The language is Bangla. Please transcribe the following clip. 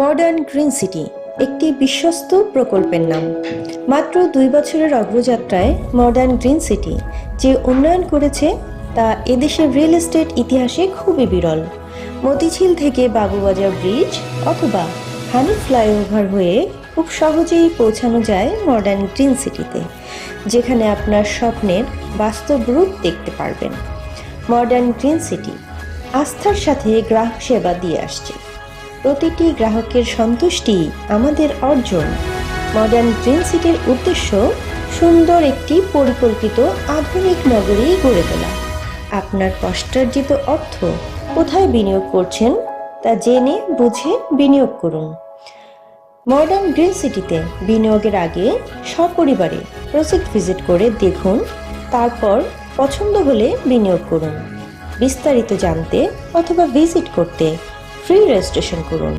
মডার্ন গ্রিন সিটি, একটি বিশ্বস্ত প্রকল্পের নাম। মাত্র দুই বছরের অগ্রযাত্রায় মডার্ন গ্রিন সিটি যে উন্নয়ন করেছে, তা এদেশের রিয়েল এস্টেট ইতিহাসে খুবই বিরল। মতিঝিল থেকে বাবুবাজার ব্রিজ অথবা হানি ফ্লাইওভার হয়ে খুব সহজেই পৌঁছানো যায় মডার্ন গ্রিন সিটিতে, যেখানে আপনার স্বপ্নের বাস্তব রূপ দেখতে পারবেন। মডার্ন গ্রিন সিটি, আস্থার সাথে গ্রাহক সেবা দিয়ে আসছে। প্রতিটি গ্রাহকের সন্তুষ্টি আমাদের অর্জন। মডার্ন গ্রিন সিটির উদ্দেশ্য সুন্দর একটি পরিকল্পিত আধুনিক নগরী গড়ে তোলা। আপনার কষ্টার্জিত অর্থ কোথায় বিনিয়োগ করছেন তা জেনে বুঝে বিনিয়োগ করুন। মডার্ন গ্রিন সিটিতে বিনিয়োগের আগে সপরিবারে প্রজেক্ট ভিজিট করে দেখুন, তারপর পছন্দ হলে বিনিয়োগ করুন। বিস্তারিত জানতে অথবা ভিজিট করতে ফ্রি রেজিস্ট্রেশন করুন।